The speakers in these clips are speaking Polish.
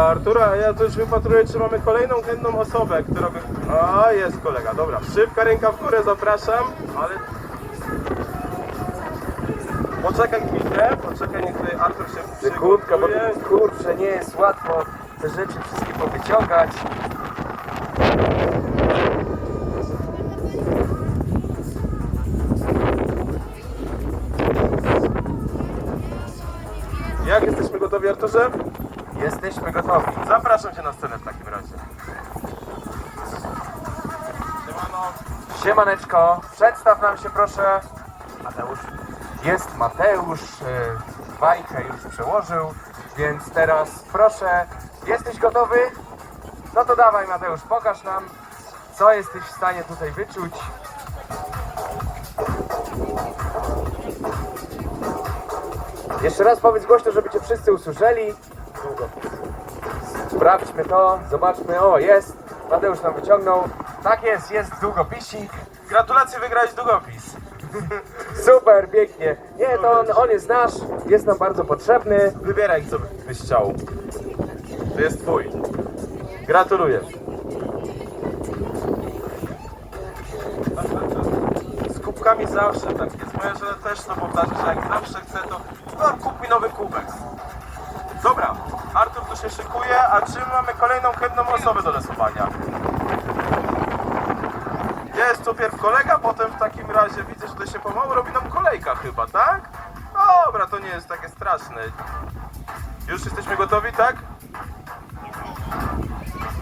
Artura, ja też wypatruję, czy mamy kolejną chętną osobę, która by... A, jest kolega, dobra. Szybka ręka w górę, zapraszam, ale... Poczekaj chwilę, poczekaj, niech tutaj Artur się Sekundka, bo przygotuje. kurczę nie jest łatwo te rzeczy wszystkie powyciągać. Jak jesteśmy gotowi, Arturze? Jesteśmy gotowi. Zapraszam cię na scenę w takim razie. Siemano. Siemaneczko, przedstaw nam się proszę. Mateusz. Jest Mateusz, y, bajkę już przełożył, więc teraz proszę, jesteś gotowy? No to dawaj Mateusz, pokaż nam, co jesteś w stanie tutaj wyczuć. Jeszcze raz powiedz głośno, żeby cię wszyscy usłyszeli. Sprawdźmy to, zobaczmy. O, jest. Mateusz nam wyciągnął. Tak jest, jest długopisik. Gratulacje, wygrałeś długopis. Super, pięknie. Nie, to on, on jest nasz, jest nam bardzo potrzebny. Wybieraj, co byś chciał. To jest twój. Gratuluję. Z kubkami zawsze tak jest. Moja żona też to powtarza, że jak zawsze chce, to no, kup mi nowy kubek. Dobra, Artur tu się szykuje, a czy mamy kolejną chętną osobę do losowania? Jest tu pierw kolega, potem w takim razie widzę, że to się pomału robi nam kolejka chyba, tak? Dobra, to nie jest takie straszne. Już jesteśmy gotowi, tak?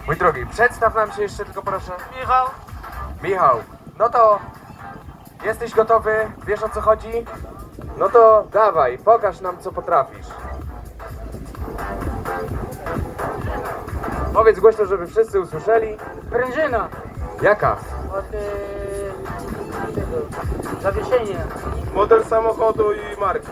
Mój drogi, przedstaw nam się jeszcze tylko proszę. Michał. Michał, no to jesteś gotowy? Wiesz o co chodzi? No to dawaj, pokaż nam co potrafisz. Powiedz głośno, żeby wszyscy usłyszeli. Prężyna Jaka? od tego, zawieszenia. Model samochodu i markę.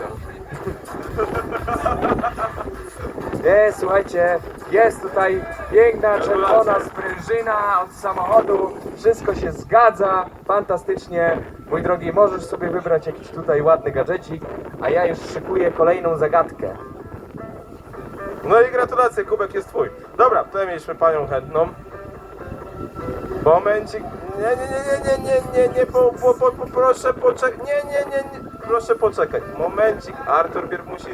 Nie, słuchajcie, jest tutaj piękna czerwona sprężyna od samochodu. Wszystko się zgadza, fantastycznie. Mój drogi, możesz sobie wybrać jakiś tutaj ładny gadżecik, a ja już szykuję kolejną zagadkę. No i gratulacje, kubek jest twój. Dobra, tutaj mieliśmy panią chętną. Momencik. Nie, nie, nie, nie, nie, nie, nie, nie, po, po, po, po, proszę poczekać. Nie, nie, nie, nie, proszę poczekać. Momencik. Artur pierw musi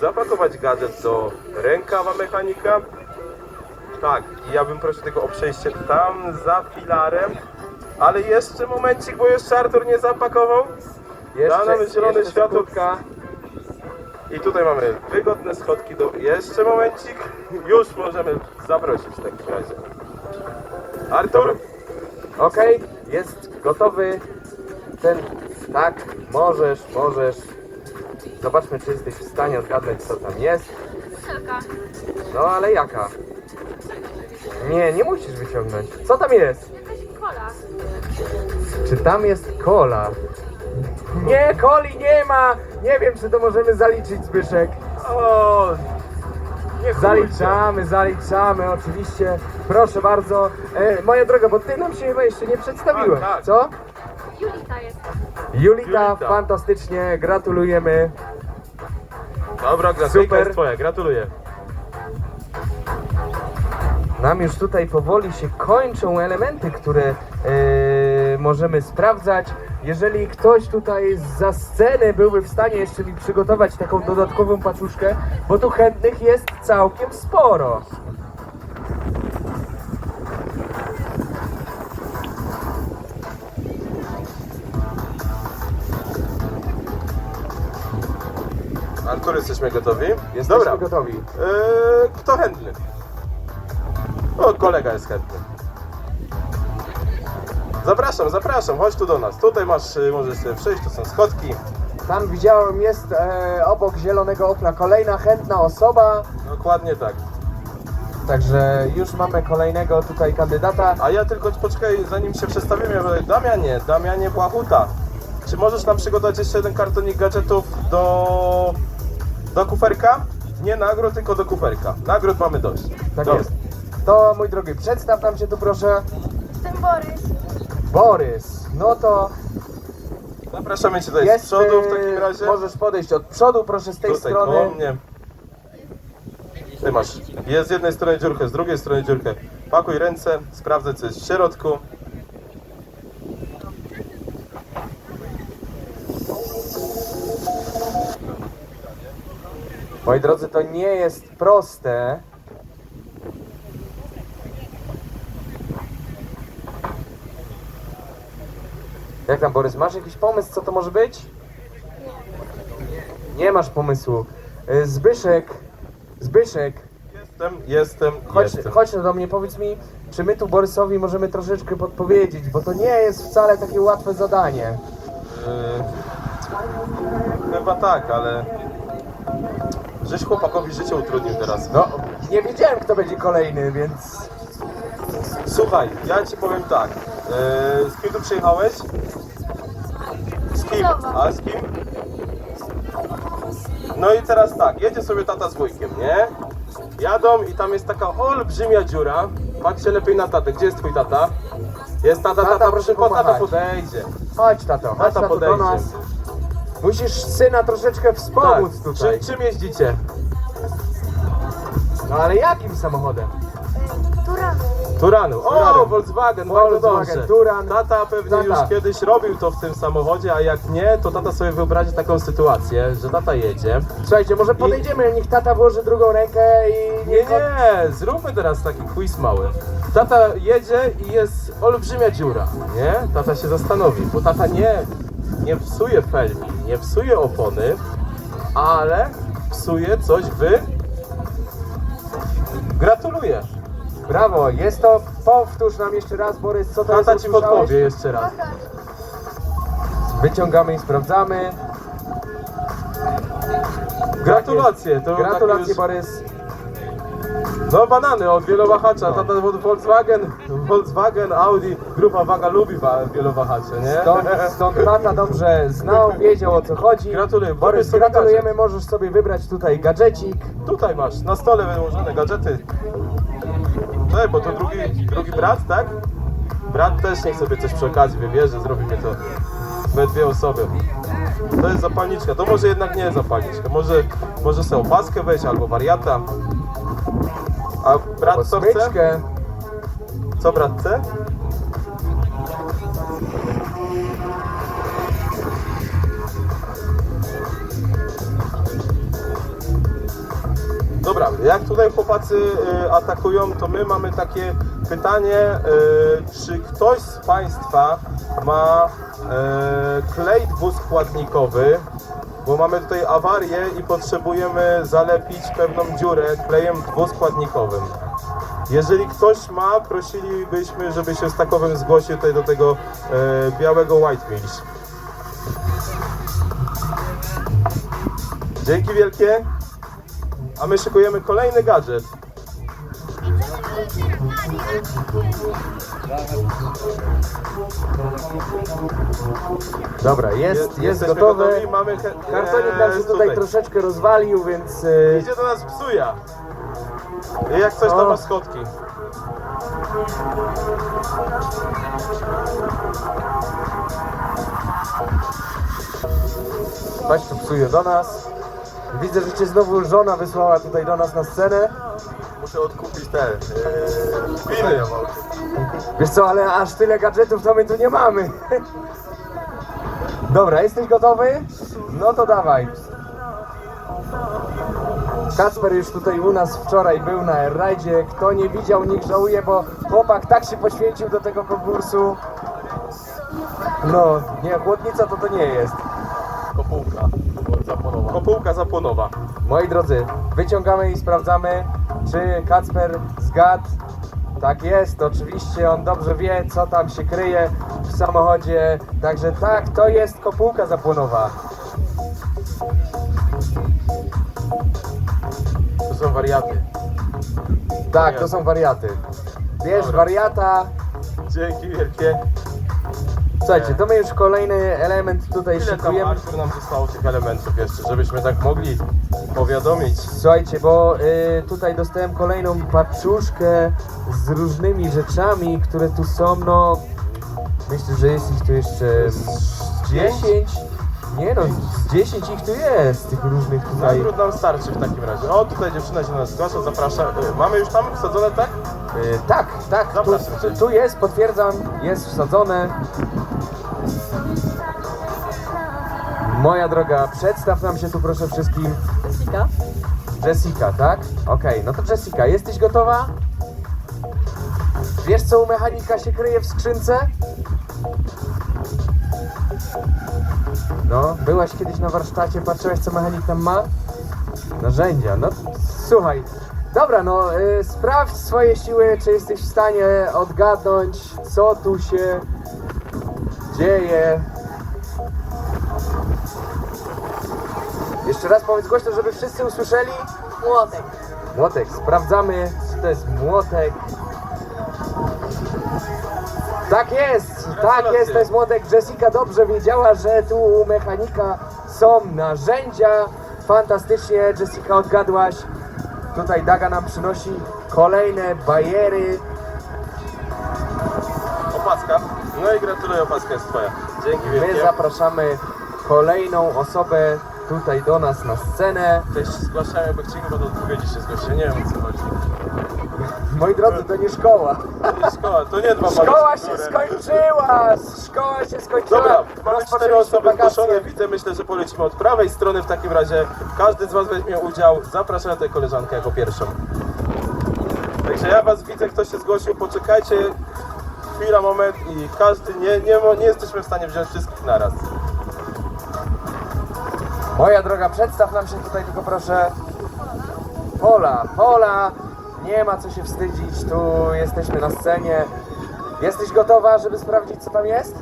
zapakować gadżet do rękawa mechanika. Tak, i ja bym prosił tego o przejście tam za filarem. Ale jeszcze momencik, bo jeszcze Artur nie zapakował. Da nam zielone jeszcze światło. sekundka. I tutaj mamy wygodne schodki do... Jeszcze momencik. Już możemy zaprosić w takim razie. Artur? Okej, jest gotowy ten... Tak, możesz, możesz. Zobaczmy, czy jesteś w stanie odgadnąć, co tam jest. Butelka. No, ale jaka? Nie, nie musisz wyciągnąć. Co tam jest? Jakaś kola. Czy tam jest kola? Nie, coli nie ma! Nie wiem, czy to możemy zaliczyć, Zbyszek. O! Nie Zaliczamy, zaliczamy, oczywiście. Proszę bardzo. E, moja droga, bo ty nam się chyba jeszcze nie przedstawiłeś. Tak, tak. Co? Julita jest. Julita, Julita. fantastycznie, gratulujemy. Dobra, Super. jest twoja, gratuluję. Nam już tutaj powoli się kończą elementy, które e, możemy sprawdzać. Jeżeli ktoś tutaj za scenę byłby w stanie jeszcze mi przygotować taką dodatkową paczuszkę, bo tu chętnych jest całkiem sporo. Artur, jesteśmy gotowi? Jesteśmy Dobra. gotowi. Eee, kto chętny? O, kolega jest chętny. Zapraszam, zapraszam, chodź tu do nas. Tutaj masz, y, możesz sobie przejść, to są schodki. Tam widziałem, jest e, obok zielonego okna kolejna chętna osoba. Dokładnie tak. Także już mamy kolejnego tutaj kandydata. A ja tylko poczekaj, zanim się przedstawimy, bo Damianie, Damianie Błachuta. Czy możesz nam przygotować jeszcze jeden kartonik gadżetów do, do kuferka? Nie nagród, tylko do kuferka. Nagród mamy dość. Tak Dobra. jest. To mój drogi, przedstaw nam się tu proszę. Jestem Borys. Borys. No to Zapraszamy Cię tutaj jest, z przodu w takim razie. Możesz podejść od przodu, proszę z tej tutaj strony. koło mnie. Tutaj masz, jest z jednej strony dziurkę, z drugiej strony dziurkę. Pakuj ręce, sprawdzaj co jest w środku. Moi drodzy, to nie jest proste. Jak tam, Borys, masz jakiś pomysł, co to może być? Nie masz pomysłu. Y, Zbyszek, Zbyszek, Jestem, jestem, chodź, jestem. chodź do mnie, powiedz mi, czy my tu Borysowi możemy troszeczkę podpowiedzieć, bo to nie jest wcale takie łatwe zadanie. Yy, chyba tak, ale... Żeś chłopakowi życie utrudnił teraz. No, nie wiedziałem, kto będzie kolejny, więc Słuchaj, ja ci powiem tak. Yy, z kim tu przyjechałeś? A z kim? No i teraz tak, jedzie sobie tata z wujkiem, nie? Jadą i tam jest taka olbrzymia dziura. Patrzcie lepiej na tatę. Gdzie jest twój tata? Jest tata, tata, Tata, proszę, proszę po, tata pomachać. podejdzie. chodź tato, chodź Tata tato do podejdzie. nas. Musisz syna troszeczkę wspomóc Tak. tutaj. Czym, czym jeździcie? No ale jakim samochodem? Turanu. O, Turanem. Volkswagen, bardzo Volkswagen, dobrze. Turan. Tata pewnie Tata. już kiedyś robił to w tym samochodzie, a jak nie, to tata sobie wyobrazi taką sytuację, że tata jedzie. Słuchajcie, może podejdziemy, niech tata włoży drugą rękę i Nie, nie, zróbmy teraz taki quiz mały. Tata jedzie i jest olbrzymia dziura, nie? Tata się zastanowi, bo tata nie, nie psuje felgi, nie psuje opony, ale psuje coś wy. Gratuluję. Brawo, jest to... Powtórz nam jeszcze raz, Borys, co to Tata jest, ci usłyszałeś? podpowie jeszcze raz. Wyciągamy i sprawdzamy. Gratulacje. To Gratulacje, takie już- Borys. No banany od wielowahacza, No. tata Volkswagen, Volkswagen, Audi, grupa Waga lubi wa- wielowahacze, nie? Stąd, stąd tata dobrze znał, wiedział o co chodzi. Gratuluję, Borys, sobie gratulujemy, gadżet. możesz sobie wybrać tutaj gadżecik. Tutaj masz, na stole wyłożone gadżety. Tutaj, bo to drugi, drugi brat, tak? Brat też niech sobie coś przy okazji wybierze, zrobimy to we dwie osoby. To jest zapalniczka, to może jednak nie jest zapalniczka, może, może sobie opaskę weź albo wariata. A brat co chce? Co brat chce? Dobra, jak tutaj chłopacy y, atakują, to my mamy takie pytanie, y, czy ktoś z Państwa ma y, klej dwuskładnikowy, bo mamy tutaj awarię i potrzebujemy zalepić pewną dziurę klejem dwuskładnikowym. Jeżeli ktoś ma, prosilibyśmy, żeby się z takowym zgłosił tutaj do tego białego White Mills. Dzięki wielkie. A my szykujemy kolejny gadżet. Dobra, jest, jest, jesteśmy gotowy. gotowi, mamy he- Kartonik nam się jest tutaj troszeczkę rozwalił, więc... e, Idzie do nas psuja. I jak coś O. tam ma schodki. Chodź tu psuje do nas. Widzę, że cię znowu żona wysłała tutaj do nas na scenę. Muszę odkupić te e, piny. Wiesz co, ale aż tyle gadżetów to my tu nie mamy. Dobra, jesteś gotowy? No to dawaj. Kacper już tutaj u nas wczoraj był na Airridzie. Kto nie widział, niech żałuje, bo chłopak tak się poświęcił do tego konkursu. No, nie, chłodnica to to nie jest. Kopułka zapłonowa. Moi drodzy, wyciągamy i sprawdzamy, czy Kacper zgadł. Tak jest, oczywiście on dobrze wie, co tam się kryje w samochodzie. Także tak, to jest kopułka zapłonowa. To są wariaty. Tak, to są wariaty. Bierz Dobra. wariata. Dzięki wielkie. Słuchajcie, to my już kolejny element tutaj Ile tam szykujemy. Artur nam zostało tych elementów jeszcze, żebyśmy tak mogli powiadomić. Słuchajcie, bo y, tutaj dostałem kolejną paczuszkę z różnymi rzeczami, które tu są, no myślę, że jest ich tu jeszcze Z 10. Nie no, z 10 ich tu jest, tych różnych tutaj. Nagród nam starczy w takim razie. O, tutaj dziewczyna się do nas zgłasza, zaprasza. Y, Mamy już tam wsadzone, tak? Y, tak, tak, tu, Zapraszam. tu jest, potwierdzam, jest wsadzone. Moja droga, przedstaw nam się tu proszę wszystkim. Jessica? Jessica, tak? Okej, no to Jessica, jesteś gotowa? Wiesz co u mechanika się kryje w skrzynce? No, byłaś kiedyś na warsztacie, patrzyłaś co mechanik tam ma? Narzędzia, no słuchaj. Dobra, no y, sprawdź swoje siły, czy jesteś w stanie odgadnąć, co tu się dzieje. Jeszcze raz powiedz głośno, żeby wszyscy usłyszeli. Młotek. Młotek, sprawdzamy, czy to jest młotek. Tak jest, tak jest, to jest młotek. Jessica dobrze wiedziała, że tu u mechanika są narzędzia. Fantastycznie, Jessica odgadłaś. Tutaj Daga nam przynosi kolejne bajery. No i gratuluję, opaska jest twoja. Dzięki My wielkie. zapraszamy kolejną osobę tutaj do nas na scenę. Też się zgłaszają, bo chcieli chyba do odpowiedzi się zgłosić. Ja Nie wiem o co chodzi. Moi drodzy, to nie szkoła. To nie szkoła, to nie dwa Szkoła się skończyła! Szkoła się skończyła! Dobra, mamy cztery osoby wakacje. zgłoszone, widzę, myślę, że polecimy od prawej strony w takim razie. Każdy z Was weźmie udział. Zapraszam tę koleżankę jako pierwszą. Także ja Was widzę, kto się zgłosił, poczekajcie chwila, moment i każdy, nie, nie, nie jesteśmy w stanie wziąć wszystkich naraz. Moja droga, przedstaw nam się tutaj tylko proszę. Pola, Pola, nie ma co się wstydzić, tu jesteśmy na scenie. Jesteś gotowa, żeby sprawdzić co tam jest?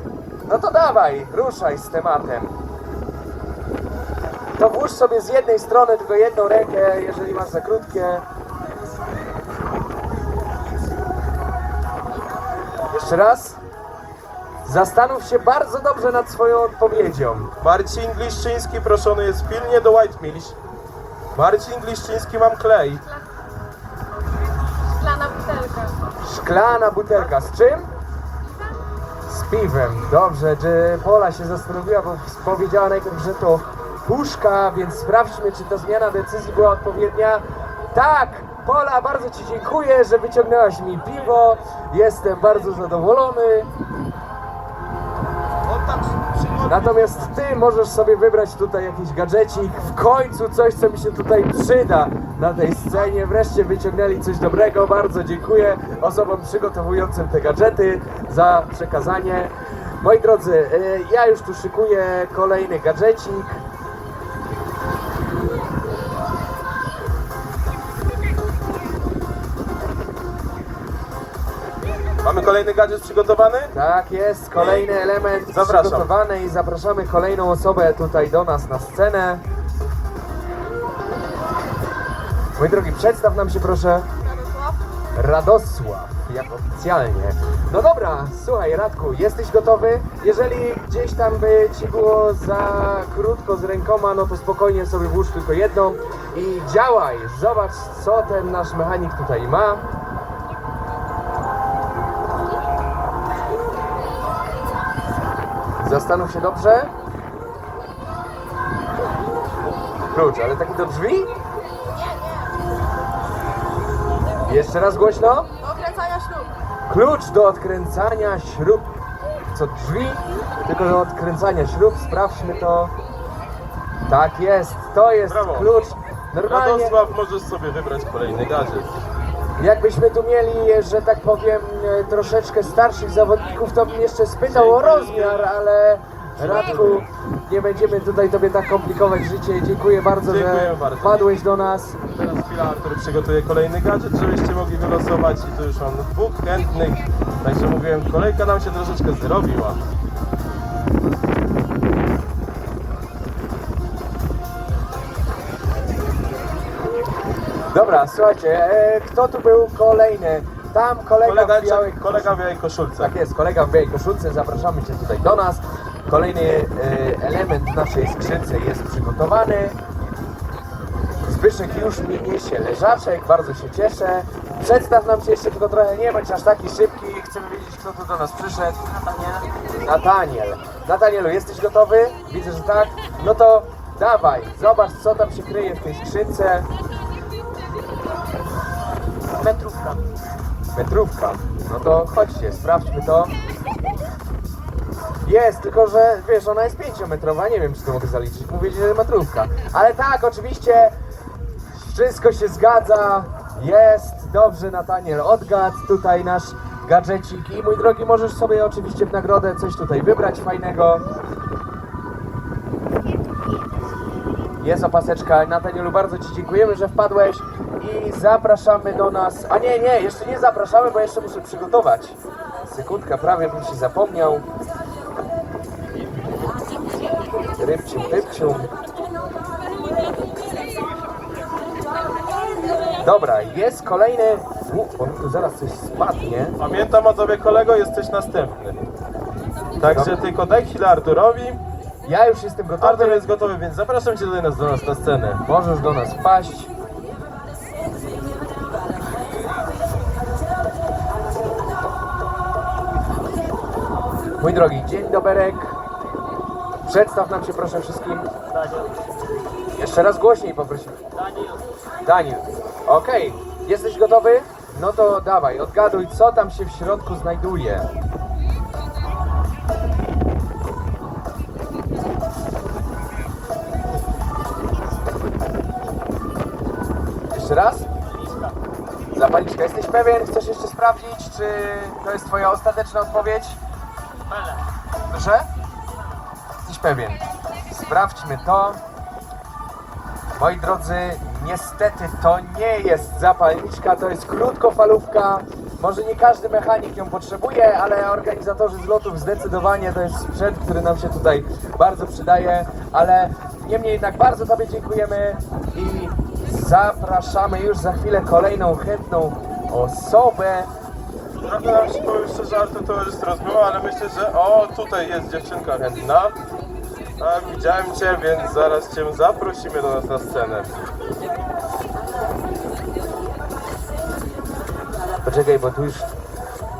No to dawaj, ruszaj z tematem. To włóż sobie z jednej strony tylko jedną rękę, jeżeli masz za krótkie. Jeszcze raz. Zastanów się bardzo dobrze nad swoją odpowiedzią. Marcin Gliszczyński proszony jest pilnie do White Mills. Marcin Gliszczyński, mam klej. Szklana butelka. Szklana butelka. Z czym? Z piwem. Dobrze, że Pola się zastanowiła, bo powiedziała najpierw, że to puszka, więc sprawdźmy, czy ta zmiana decyzji była odpowiednia. Tak! Pola, bardzo Ci dziękuję, że wyciągnęłaś mi piwo. Jestem bardzo zadowolony. Natomiast Ty możesz sobie wybrać tutaj jakiś gadżecik, w końcu coś, co mi się tutaj przyda na tej scenie. Wreszcie wyciągnęli coś dobrego. Bardzo dziękuję osobom przygotowującym te gadżety za przekazanie. Moi drodzy, y, ja już tu szykuję kolejny gadżecik. Kolejny gadżet przygotowany? Tak jest, kolejny element Zapraszam. przygotowany i zapraszamy kolejną osobę tutaj do nas na scenę. Mój drogi, przedstaw nam się proszę. Radosław, jak oficjalnie. No dobra, słuchaj Radku, jesteś gotowy? Jeżeli gdzieś tam by ci było za krótko z rękoma, no to spokojnie sobie włóż tylko jedną i działaj. Zobacz, co ten nasz mechanik tutaj ma. Zastanów się dobrze. Klucz, ale taki do drzwi? Jeszcze raz głośno. Okręcania ślub. Klucz do odkręcania śrub. Co drzwi? Tylko do odkręcania śrub. Sprawdźmy to. Tak jest, to jest Brawo. klucz. Normalnie, Radosław, możesz sobie wybrać kolejny gadżet. Jakbyśmy tu mieli, że tak powiem, e, troszeczkę starszych zawodników, to bym jeszcze spytał o rozmiar, ale Radku, nie będziemy tutaj Tobie tak komplikować życie. Dziękuję bardzo, Dziękuję że bardzo. wpadłeś do nas. Teraz chwila, Artur przygotuje kolejny gadżet, żebyście mogli wylosować i tu już mam dwóch chętnych. Także mówiłem, kolejka nam się troszeczkę zrobiła. Dobra, słuchajcie, e, kto tu był kolejny? Tam kolega, Kolega, w białej kolega w białej koszulce. Tak jest, kolega w białej koszulce, zapraszamy Cię tutaj do nas. Kolejny e, element naszej skrzynce jest przygotowany. Zbyszek już mi niesie leżaczek, bardzo się cieszę. Przedstaw nam się jeszcze tylko trochę, nie bądź aż taki szybki, chcemy wiedzieć kto tu do nas przyszedł. Nataniel. Natanielu, jesteś gotowy? Widzę, że tak. No to dawaj, zobacz co tam się kryje w tej skrzynce. Metrówka. Metrówka. No to chodźcie, sprawdźmy to. Jest, tylko że wiesz, ona jest pięciometrowa, nie wiem czy to mogę zaliczyć. Mówię, że metrówka. Ale tak, oczywiście wszystko się zgadza. Jest, dobrze Nataniel, odgadł tutaj nasz gadżecik. I mój drogi, możesz sobie oczywiście w nagrodę coś tutaj wybrać fajnego. Jest opaseczka. Natanielu, bardzo Ci dziękujemy, że wpadłeś i zapraszamy do nas. A nie, nie, jeszcze nie zapraszamy, bo jeszcze muszę przygotować. Sekundka, prawie bym się zapomniał. Rybcium, rybcium. Dobra, jest kolejny. U, on tu zaraz coś spadnie. Pamiętam o tobie kolego, jesteś następny. Także tylko daj chwilę Arturowi. Ja już jestem Artur gotowy. jest gotowy, więc zapraszam cię tutaj nas, do nas na scenę. Możesz do nas wpaść. Mój drogi, dzień doberek. Przedstaw nam się proszę wszystkim. Jeszcze raz głośniej poprosimy. Daniel. Okej, jesteś gotowy? No to dawaj, odgaduj, co tam się w środku znajduje. Jeszcze raz? Zapalniczka, jesteś pewien? Chcesz jeszcze sprawdzić, czy to jest twoja ostateczna odpowiedź? Proszę? Jesteś pewien. Sprawdźmy to. Moi drodzy, niestety to nie jest zapalniczka, to jest krótkofalówka. Może nie każdy mechanik ją potrzebuje, ale organizatorzy zlotów zdecydowanie to jest sprzęt, który nam się tutaj bardzo przydaje, ale niemniej jednak bardzo Tobie dziękujemy i zapraszamy już za chwilę kolejną chętną osobę. Trochę powiem szczerze, Artur to już rozbyło, ale myślę, że o, tutaj jest dziewczynka chętna. Tak, widziałem cię, więc zaraz cię zaprosimy do nas na scenę. Poczekaj, bo tu już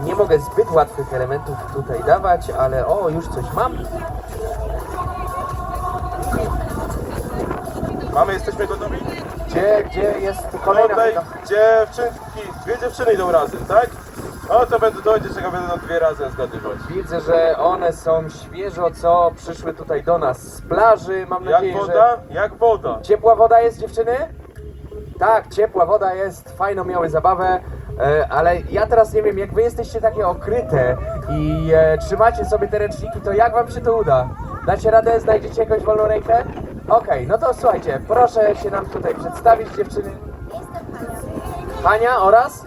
nie mogę zbyt łatwych elementów tutaj dawać, ale o, już coś mam. Mamy, jesteśmy gotowi? Gdzie, gdzie jest kolejna Tutaj chyba? dziewczynki, dwie dziewczyny idą razem, tak? O, to będę dojdzie, czego będę na dwie razy zgadywać. Widzę, że one są świeżo co przyszły tutaj do nas z plaży. Mam Jak nadzieję, woda? że Jak woda. ciepła woda jest dziewczyny? Tak, ciepła woda jest, fajną miały zabawę, e, ale ja teraz nie wiem, jak wy jesteście takie okryte i e, trzymacie sobie te ręczniki, to jak wam się to uda? Dacie radę? Znajdziecie jakąś wolną rękę? Okej, no to słuchajcie, proszę się nam tutaj przedstawić dziewczyny. Hania oraz?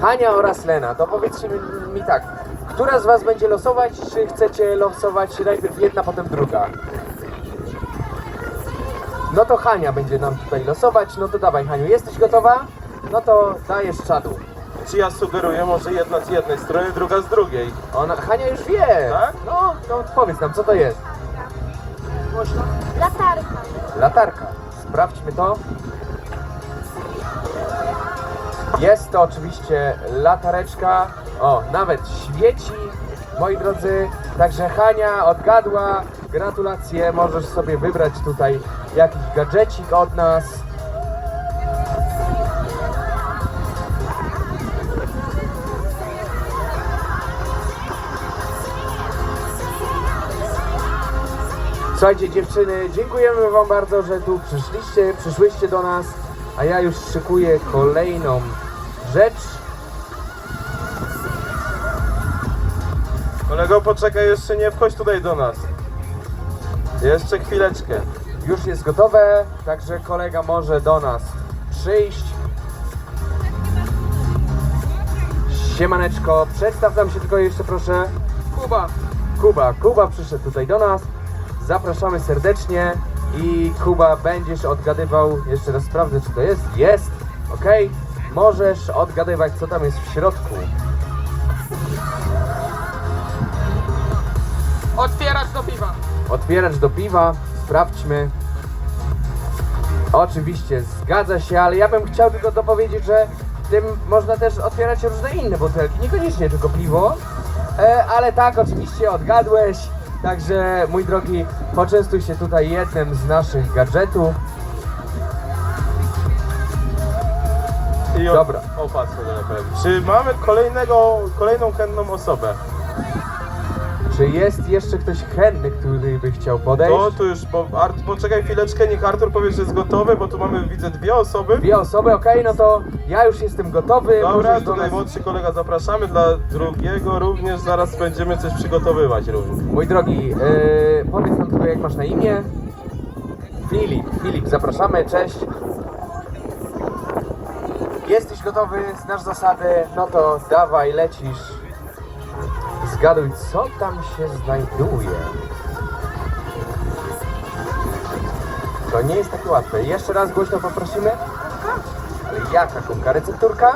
Hania oraz Lena, to powiedzcie mi, mi tak, która z was będzie losować, czy chcecie losować najpierw jedna, potem druga? No to Hania będzie nam tutaj losować, no to dawaj Haniu, jesteś gotowa? No to dajesz czadu. Czy ja sugeruję może jedna z jednej strony, druga z drugiej? Ona, Hania już wie. Tak? No, no powiedz nam, co to jest? Latarka. Latarka. Sprawdźmy to. Jest to oczywiście latareczka. O, nawet świeci, moi drodzy. Także Hania odgadła. Gratulacje. Możesz sobie wybrać tutaj jakiś gadżecik od nas. Słuchajcie dziewczyny, dziękujemy wam bardzo, że tu przyszliście, przyszłyście do nas, a ja już szykuję kolejną rzecz. Kolego, poczekaj, jeszcze nie wchodź tutaj do nas. Jeszcze chwileczkę. Już jest gotowe, także kolega może do nas przyjść. Siemaneczko, przedstaw nam się tylko jeszcze proszę. Kuba. Kuba, Kuba przyszedł tutaj do nas. Zapraszamy serdecznie i Kuba będziesz odgadywał, jeszcze raz sprawdzę czy to jest, jest, ok? Możesz odgadywać co tam jest w środku. Otwierać do piwa. Otwieracz do piwa, sprawdźmy. Oczywiście, zgadza się, ale ja bym chciał tylko dopowiedzieć, że tym można też otwierać różne inne butelki, niekoniecznie tylko piwo. E, ale tak, oczywiście odgadłeś. Także mój drogi, poczęstuj się tutaj jednym z naszych gadżetów. I o, Dobra. O, patrz, na pewno. Czy mamy kolejnego, kolejną chętną osobę? Czy jest jeszcze ktoś chętny, który by chciał podejść? To tu już, bo Art, poczekaj chwileczkę, niech Artur powie, że jest gotowy, bo tu mamy, widzę, dwie osoby. Dwie osoby, okej, no to ja już jestem gotowy. Dobra, możesz do tutaj nas... młodszy kolega zapraszamy, dla drugiego również zaraz będziemy coś przygotowywać również. Mój drogi, yy, powiedz nam tylko jak masz na imię. Filip, Filip, zapraszamy, cześć. Jesteś gotowy, znasz zasady, no to dawaj, lecisz. Zgaduj, co tam się znajduje. To nie jest takie łatwe. Jeszcze raz głośno poprosimy. Ale jaka gumka? Recepturka?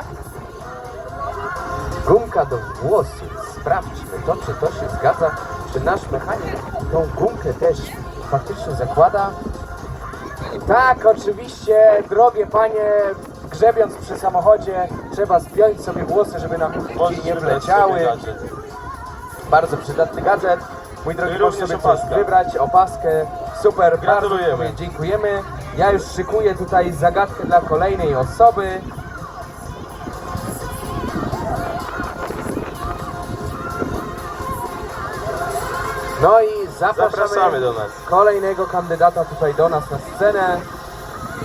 Gumka do włosów. Sprawdźmy to, czy to się zgadza. Czy nasz mechanik tą gumkę też faktycznie zakłada? Tak, oczywiście, drogie panie, grzebiąc przy samochodzie, trzeba spiąć sobie włosy, żeby nam nie wleciały. Bardzo przydatny gadżet. Mój drogi, możesz sobie coś wybrać, opaskę. Super, Gratulujemy. bardzo dziękujemy. Ja już szykuję tutaj zagadkę dla kolejnej osoby. No i zapraszamy, Zapraszamy do nas. kolejnego kandydata tutaj do nas na scenę.